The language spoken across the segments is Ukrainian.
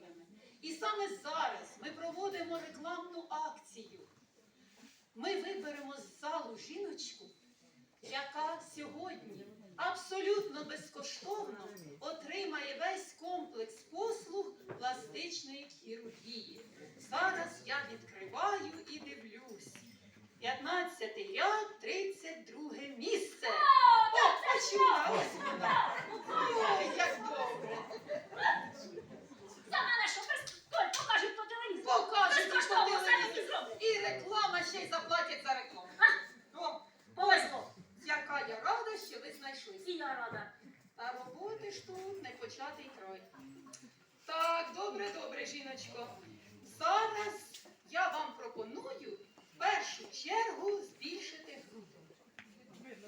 красивими. І саме зараз ми проводимо рекламну акцію. Ми виберемо з залу жіночку, яка сьогодні абсолютно безкоштовно отримає весь комплекс послуг пластичної хірургії. Зараз я відкриваю і дивлюсь. 15 ряд, 32 місце. О, почула, ось вона. Ой, як добре. За мене що Толь, покажуть по телевізору. Покажуть по Безкоштовно все телевізору. мені зроблять. І реклама ще й заплатять за рекламу. О, Повезло. яка я рада, що ви знайшлися. І я рада. А роботи ж тут не початий край. Так, добре, жіночко. Зараз я вам пропоную в першу чергу збільшити груди.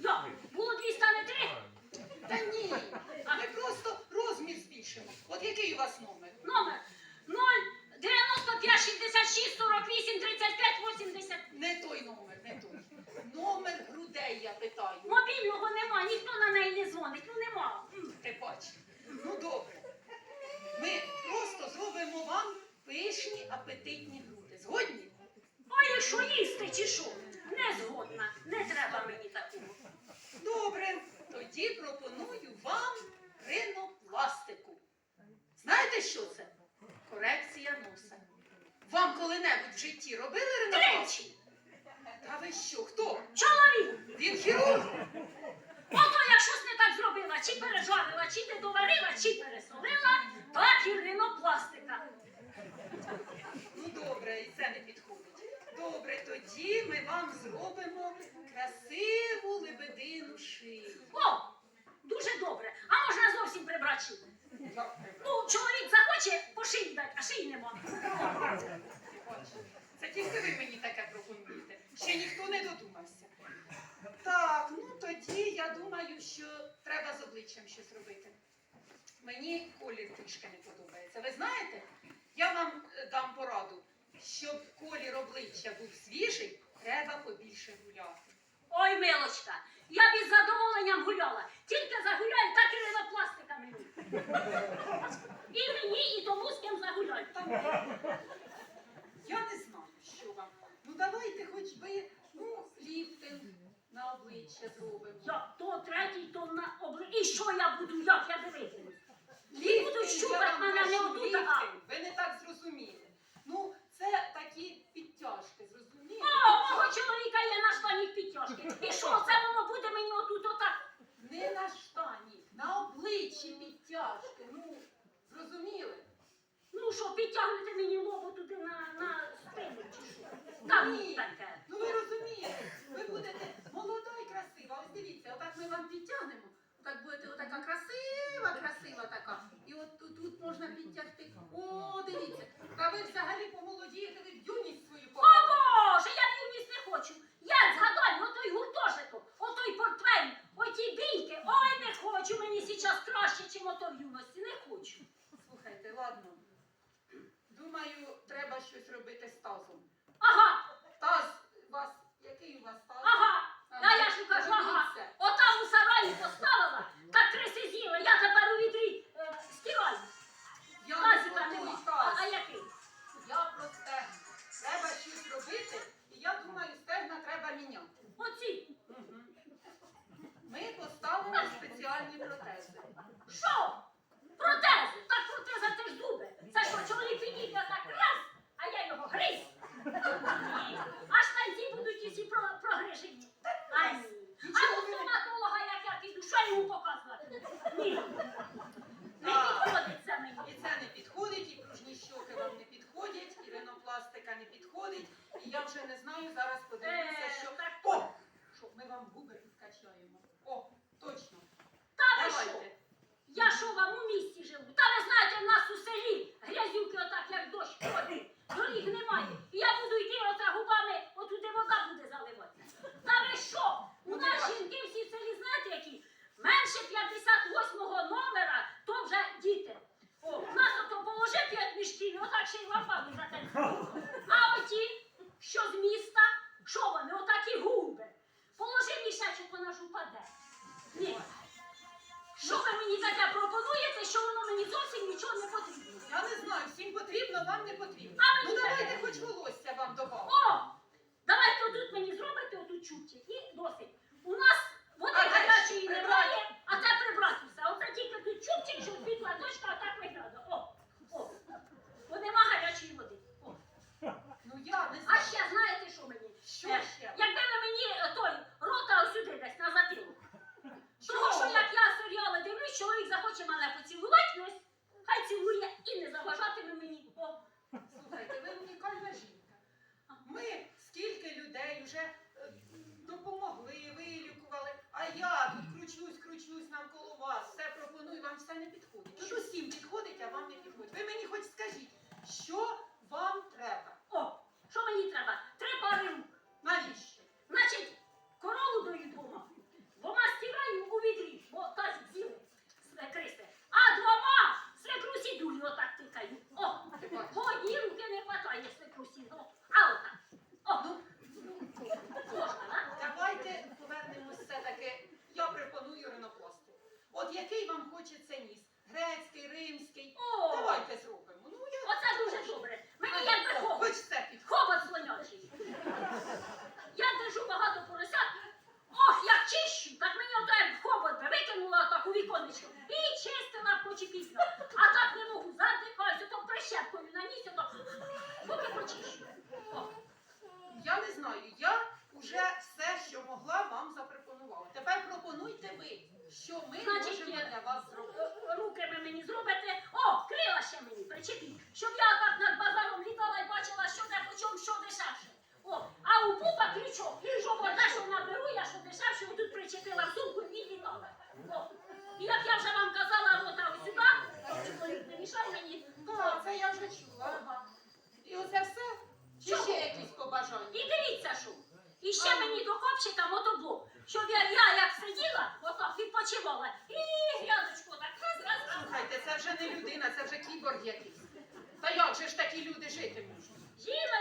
Я, було дві стане три. Та ні, ми просто розмір збільшимо. От який у вас? Номер 0, 95, 66, 48, 35, 80. Не той номер, не той. Номер грудей, я питаю. Мобільного нема, ніхто на неї не дзвонить. Ну нема. М. Ти бачиш. Ну добре. Ми просто зробимо вам пишні апетитні груди. Згодні? А якщо їсти чи що? Не згодна. Не треба мені такого. Добре, тоді пропоную вам ринопластику. Знаєте, що це? Корекція носа. Вам коли-небудь в житті робили ринопластику? Та ви що, хто? Чоловік! Він хірург? Ото як щось не так зробила, чи пережарила, чи не доварила, чи пересолила, так і ринопластика. Ну добре, і це не підходить. Добре, тоді ми вам зробимо красиву лебедину шию. О, дуже добре. А можна зовсім прибрати шию? Ну, чоловік захоче по шиї дати, а шиї нема. Це тільки ви мені таке пропонуєте. Ще ніхто не додумався. Так, ну тоді я думаю, що треба з обличчям щось робити. Мені колір трішки не подобається. Ви знаєте, я вам е, дам пораду, щоб колір обличчя був свіжий, треба побільше гуляти. Ой, милочка, я б із задоволенням гуляла. Тільки загуляю, так і ринопластика мені. І мені, і тому, з ким загуляю. Я не знаю, що вам. Ну давайте хоч би ну, ліфтинг на обличчя зробимо. Я то третій, то на обли. І що я буду, як я дивитимусь? Ліфтинг, будуть я щупати вам мене не кажу, отут, а- ліфтинг. Ви не так зрозуміли. Ну, це такі підтяжки, зрозуміли? О, мого чоловіка є на штані підтяжки. І що, це воно буде мені отут отак? Не на штані, на обличчі підтяжки. Ну, зрозуміли? Ну що, підтягнути мені лобу туди на, на спину чи що? Там Ні. таке. Ну ви розумієте, ви будете молода і красива. Ось дивіться, отак ми вам підтягнемо. Так будете отака красива, красива така. І от тут, тут можна підтягти. О, дивіться. Та ви взагалі помолодієте, ви в юність свою О повернете. Боже, я юність не хочу. Я згадаю, отой гуртожиток, отой портфель, оті бійки. Ой, не хочу, мені зараз краще, чим ото в юності. Не хочу. Слухайте, ладно. Думаю, треба щось робити з тазом. Ні. Не підходить це мені. І це не підходить, і пружні щоки вам не підходять, і ринопластика не підходить. І я вже не знаю, зараз подивлюся, Е, що. так. О! Що ми вам губи підкачаємо. О, точно. Та ви що? Давайте. Я що вам у місті живу? Та ви знаєте, в нас у селі грязюки отак, як дощ ходить. Доріг немає. Що ви мені таке пропонуєте, що воно мені зовсім нічого не потрібно? Я не знаю, всім потрібно, вам не потрібно. А ну мені давайте таке. хоч волосся вам добавимо. О! Давайте отут мені зробите отут чуття і досить. що ми Значить, можемо е, для вас зробити. Е, е, Руки ви мені зробите. О, крила ще мені, причепіть, щоб я так над базаром літала і бачила, що де по що дешевше. О, а у пупа ключок. Ключок одна, що наберу, я що дешевше, отут причепила в сумку і літала. О. І як я вже вам казала, рота ось сюди, чоловік не мішай мені. Так, це я вже чула. І оце все? Чи Чого? ще якісь побажання? І дивіться, що. І ще мені до копчика мотоблок. Щоб я, я як сиділа, отак відпочивала, і грядочку так раз, раз, раз. Слухайте, це вже не людина, це вже кіборг якийсь. Та як же ж такі люди жити можуть? Жіночка,